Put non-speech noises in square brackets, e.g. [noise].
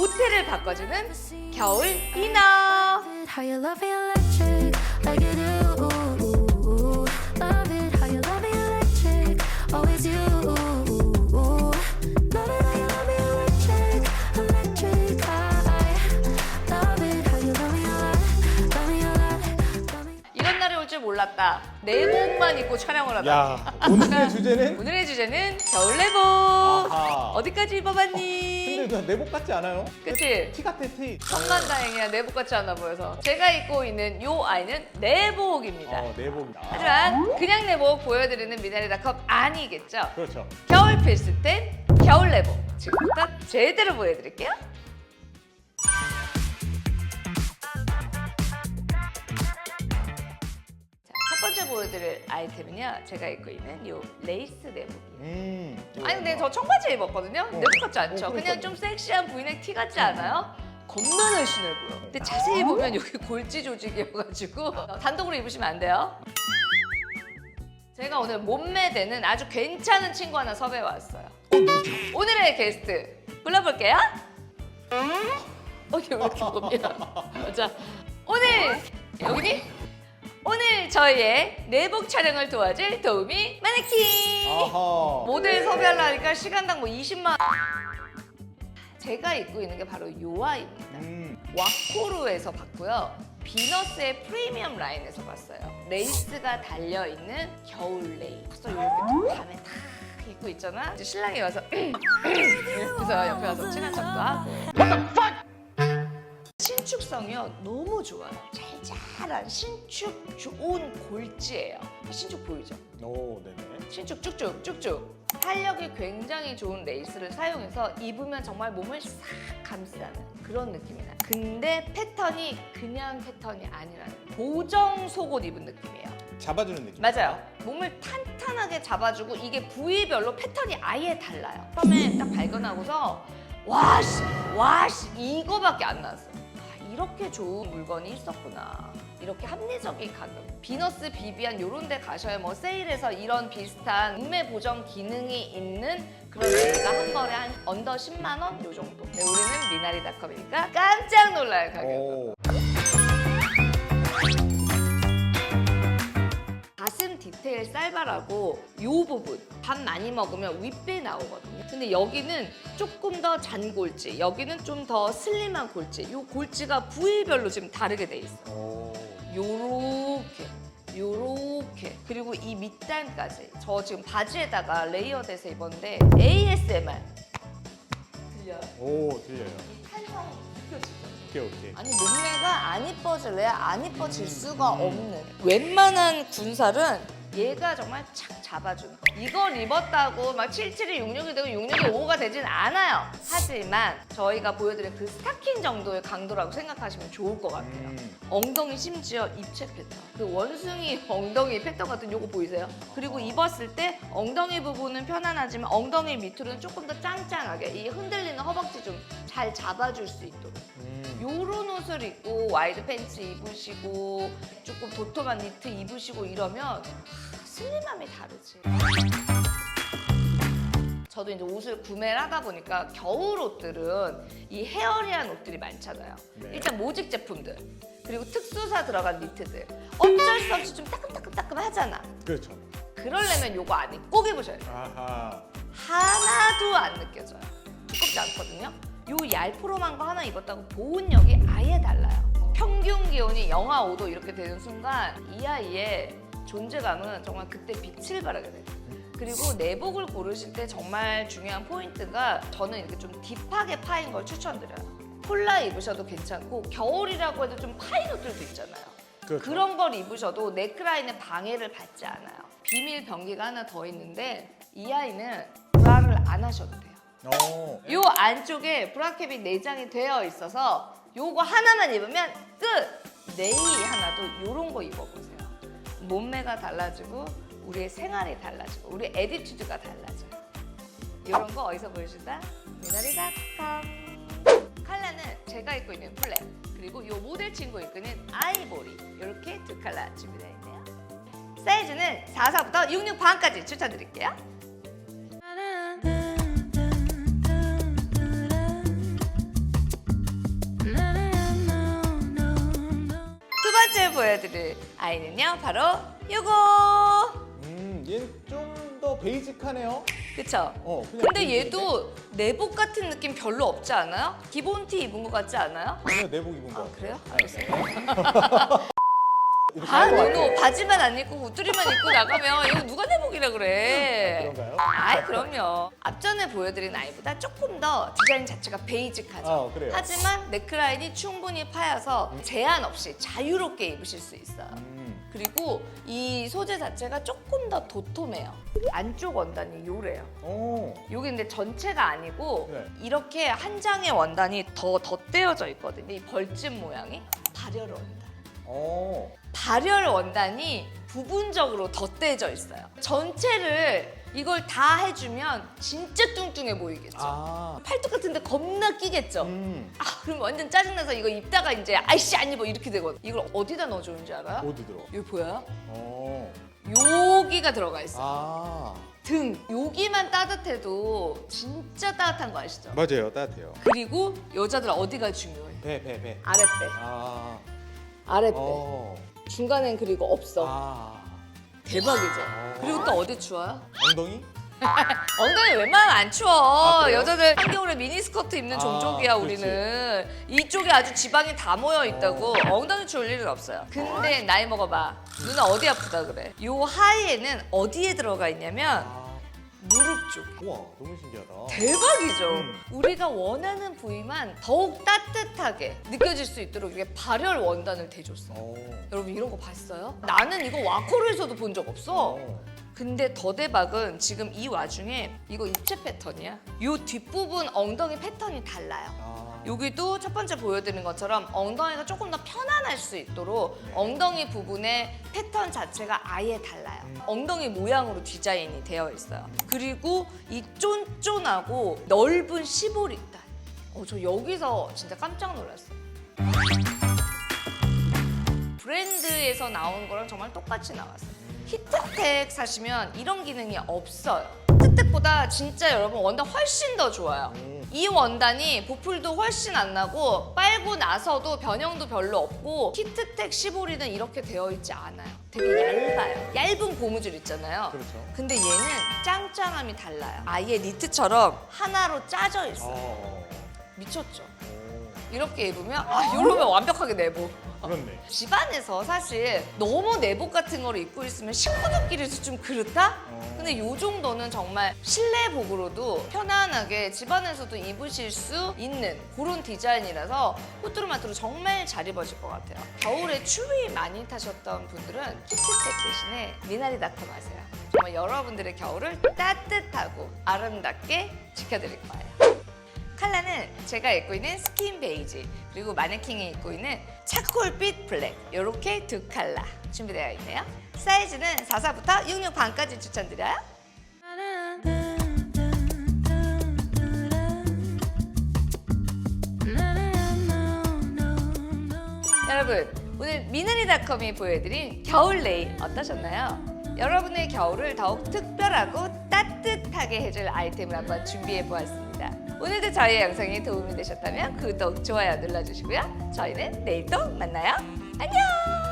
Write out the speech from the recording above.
옷태를 바꿔주는 겨울 me. 이런 날이 올 줄 몰랐다. 내복만 입고 촬영을 하다. 야 오늘의 주제는 오늘의 주제는 겨울 내복. 아하. 어디까지 입어봤니? 근데 너 내복 같지 않아요? 그치? 티 같아 티. 천만다행이야 내복 같지 않아 보여서. 제가 입고 있는 요 아이는 내복입니다. 어 내복이다. 하지만 그냥 내복 보여드리는 미나리닷컴 아니겠죠? 그렇죠. 겨울 필수템 겨울 내복 지금부터 제대로 보여드릴게요. 보여드릴 아이템은요. 제가 입고 있는 요 레이스 내복이에요. 음. 아니 근데 저 청바지 입었거든요. 어. 내복 같지 않죠? 어, 그냥 그러니까요. 좀 섹시한 브이넥 티 같지 않아요? 겁나 날씬해 보여. 근데 자세히 보면 여기 골지 조직이어가지고 어, [laughs] 단독으로 입으시면 안 돼요. 제가 오늘 몸매되는 아주 괜찮은 친구 하나 섭외해 왔어요. 오늘의 게스트 불러볼게요. 어디 왜 이렇게 [laughs] 겁이야? 자, 오늘 여기니? 오늘 저희의 내복 촬영을 도와줄 도우미 마네킹. 아하. 모델 섭외하려니까 시간당 뭐 20만 원. 제가 입고 있는 게 바로 요 아이입니다. 음. 와코루에서 봤고요. 비너스의 프리미엄 라인에서 봤어요. 레이스가 달려있는 겨울 레이. 그래서 이렇게 밤에 탁 입고 있잖아. 이제 신랑이 와서 [clears throat] 그래서 옆에 와서 친한 척도 하고. 신축성이요 너무 좋아요. 잘 자란 신축 좋은 골지예요. 신축 보이죠? 오 네네. 신축 쭉쭉 쭉쭉 탄력이 굉장히 좋은 레이스를 사용해서 입으면 정말 몸을 싹 감싸는 그런 느낌이 나요 근데 패턴이 그냥 패턴이 아니라는 보정 속옷 입은 느낌이에요 잡아주는 느낌. 맞아요 몸을 탄탄하게 잡아주고 이게 부위별로 패턴이 아예 달라요 처음에 딱 발견하고서 와씨 와씨 이거밖에 안 나왔어요 아, 이렇게 좋은 물건이 있었구나. 이렇게 합리적인 가격. 비너스 비비안 요런 데 가셔야 뭐 세일해서 이런 비슷한 몸매 보정 기능이 있는 그런 데가 한 벌에 한 언더 10만 원 요 정도. 근데 우리는 미나리닷컴이니까 깜짝 놀랄 가격 오. 가슴 디테일 쌀바라고 요 부분 밥 많이 먹으면 윗배 나오거든요 근데 여기는 조금 더 잔 골지 여기는 좀 더 슬림한 골지 요 골지가 부위별로 지금 다르게 돼 있어 오. 요렇게 요렇게 그리고 이 밑단까지 저 지금 바지에다가 레이어드해서 입었는데 ASMR 들려요? 오 들려요. 이 탄성 느껴지죠? 오케이 오케이. 아니 몸매가 안 이뻐질래야 안 이뻐질 수가 없는. 웬만한 군살은 얘가 정말 착 잡아주는. 거 이걸 입었다고 막 77이 66이 되고 66이 5가 되진 않아요. 하지만 저희가 보여드린 그 스타킹 정도의 강도라고 생각하시면 좋을 것 같아요. 음. 엉덩이 심지어 입체 패턴. 그 원숭이 [laughs] 엉덩이 패턴 같은 요거 보이세요? 그리고 입었을 때 엉덩이 부분은 편안하지만 엉덩이 밑으로는 조금 더 짱짱하게 이 흔들리는 허벅지 좀 잘 잡아줄 수 있도록. 음. 요런 옷을 입고 와이드 팬츠 입으시고 조금 도톰한 니트 입으시고 이러면 하, 슬림함이 다르지. 저도 이제 옷을 구매를 하다 보니까 겨울 옷들은 이 헤어리한 옷들이 많잖아요. 네. 일단 모직 제품들 그리고 특수사 들어간 니트들 어쩔 수 없이 좀 따끔따끔따끔 하잖아. 그렇죠. 그러려면 요거 안에 꼭 입으셔야 돼요. 아하. 하나도 안 느껴져요. 두껍지 않거든요. 요 얄푸름한 거 하나 입었다고 보온력이 아예 달라요. 평균 기온이 영하 5도 이렇게 되는 순간 이 아이의 존재감은 정말 그때 빛을 발하게 돼요. 그리고 내복을 고르실 때 정말 중요한 포인트가 저는 이렇게 좀 딥하게 파인 걸 추천드려요. 콜라 입으셔도 괜찮고 겨울이라고 해도 좀 파인 옷들도 있잖아요. 그렇죠. 그런 걸 입으셔도 네크라인에 방해를 받지 않아요. 비밀 병기가 하나 더 있는데 이 아이는 브라를 안 하셔도 돼요. 오. 요 안쪽에 브라캡이 내장이 되어 있어서 요거 하나만 입으면 끝! 네이 하나도 요런 거 입어보세요. 몸매가 달라지고 우리의 생활이 달라지고 우리 에디튜드가 달라져요. 이런 거 어디서 보여준다? 미나리닷컴 컬러는 제가 입고 있는 블랙 그리고 요 모델 친구 입고 있는 아이보리 이렇게 두 컬러 준비되어 있네요. 사이즈는 44부터 66 반까지 추천드릴게요. 보여드릴 아이는요 바로 요거 음, 얘는 좀 더 베이직하네요. 그쵸? 어, 그냥 근데 베이직인데? 얘도 내복 같은 느낌 별로 없지 않아요? 기본 티 입은 것 같지 않아요? 오늘 내복 입은 거. 아 그래요? 알겠어요. [laughs] 아. 너도 바지만 안 입고 우투리만 입고 나가면 이거 누가 내복이라 그래? 그런가요? 아 그럼요. 앞전에 보여드린 아이보다 조금 더 디자인 자체가 베이직하죠. 아, 그래요? 하지만 넥라인이 충분히 파여서 제한 없이 자유롭게 입으실 수 있어요. 음. 그리고 이 소재 자체가 조금 더 도톰해요. 안쪽 원단이 요래요. 오. 여기 근데 전체가 아니고 네. 이렇게 한 장의 원단이 더 덧대어져 있거든요. 이 벌집 모양이 발열 원단. 오. 발열 원단이 부분적으로 덧대져 있어요. 전체를 이걸 다 해주면 진짜 뚱뚱해 보이겠죠. 아. 팔뚝 같은데 겁나 끼겠죠. 음. 아 그럼 완전 짜증나서 이거 입다가 이제 아이씨 안 입어 이렇게 되거든. 이걸 어디다 넣어주는 줄 알아요? 어디 들어? 여기 보여요? 오. 여기가 들어가 있어. 요 아. 등 여기만 따뜻해도 진짜 따뜻한 거 아시죠? 맞아요. 따뜻해요. 그리고 여자들 어디가 중요해? 배, 배, 배. 아랫배, 아. 아랫배. 어. 중간엔 그리고 없어. 아. 대박이죠. 어. 그리고 또 어디 추워요? 엉덩이? [laughs] 엉덩이 웬만하면 안 추워. 아, 그래요? 여자들 한겨울에 미니스커트 입는 아, 종족이야 그렇지. 우리는. 이쪽에 아주 지방이 다 모여 있다고 엉덩이 추울 일은 없어요. 근데 나이 먹어봐. 누나 어디 아프다 그래? 요 하의에는 어디에 들어가 있냐면 아. 무릎 쪽. 우와, 너무 신기하다. 대박이죠. 음. 우리가 원하는 부위만 더욱 따뜻하게 느껴질 수 있도록 이렇게 발열 원단을 대줬어. 오. 여러분 이런 거 봤어요? 나는 이거 와코르에서도 본 적 없어. 오. 근데 더 대박은 지금 이 와중에 이거 입체 패턴이야. 요 뒷부분 엉덩이 패턴이 달라요. 아. 여기도 첫 번째 보여드린 것처럼 ong덩이가 조금 더 편안할 수 있도록 네. 엉덩이 부분의 패턴 자체가 아예 달라요. 음. 엉덩이 모양으로 디자인이 되어 있어요. 그리고 이 쫀쫀하고 넓은 시보리살. 어, 저 여기서 진짜 깜짝 놀랐어요. 브랜드에서 나온 거랑 정말 똑같이 나왔어요. 히트텍 사시면 이런 기능이 없어요. 히트텍보다 진짜 여러분 원단 훨씬 더 좋아요. 음. 이 원단이 보풀도 훨씬 안 나고 빨고 나서도 변형도 별로 없고 히트텍 시보리는 이렇게 되어 있지 않아요. 되게 얇아요. 얇은 고무줄 있잖아요. 그렇죠. 근데 얘는 짱짱함이 달라요. 아예 니트처럼 하나로 짜져 있어요. 어. 미쳤죠? 오. 이렇게 입으면 아 이러면 완벽하게 내복. 그렇네. 집안에서 사실 너무 내복 같은 거를 입고 있으면 식구들끼리도 좀 그렇다? 어. 근데 요 정도는 정말 실내복으로도 편안하게 집안에서도 입으실 수 있는 그런 디자인이라서 후뚜루마뚜루 정말 잘 입어질 것 같아요. 겨울에 추위 많이 타셨던 분들은 히트텍 대신에 미나리닷컴 하세요. 정말 여러분들의 겨울을 따뜻하고 아름답게 지켜드릴 거예요. 컬러는 제가 입고 있는 스킨 베이지 그리고 마네킹이 입고 있는 차콜빛 블랙 이렇게 두 컬러 준비되어 있네요. 사이즈는 44부터 66 반까지 추천드려요. 여러분 오늘 미나리닷컴이 보여드린 겨울 네일 어떠셨나요? 여러분의 겨울을 더욱 특별하고 따뜻하게 해줄 아이템을 한번 준비해 보았습니다. 오늘도 저희 영상이 도움이 되셨다면 구독, 좋아요 눌러주시고요. 저희는 내일 또 만나요. 안녕!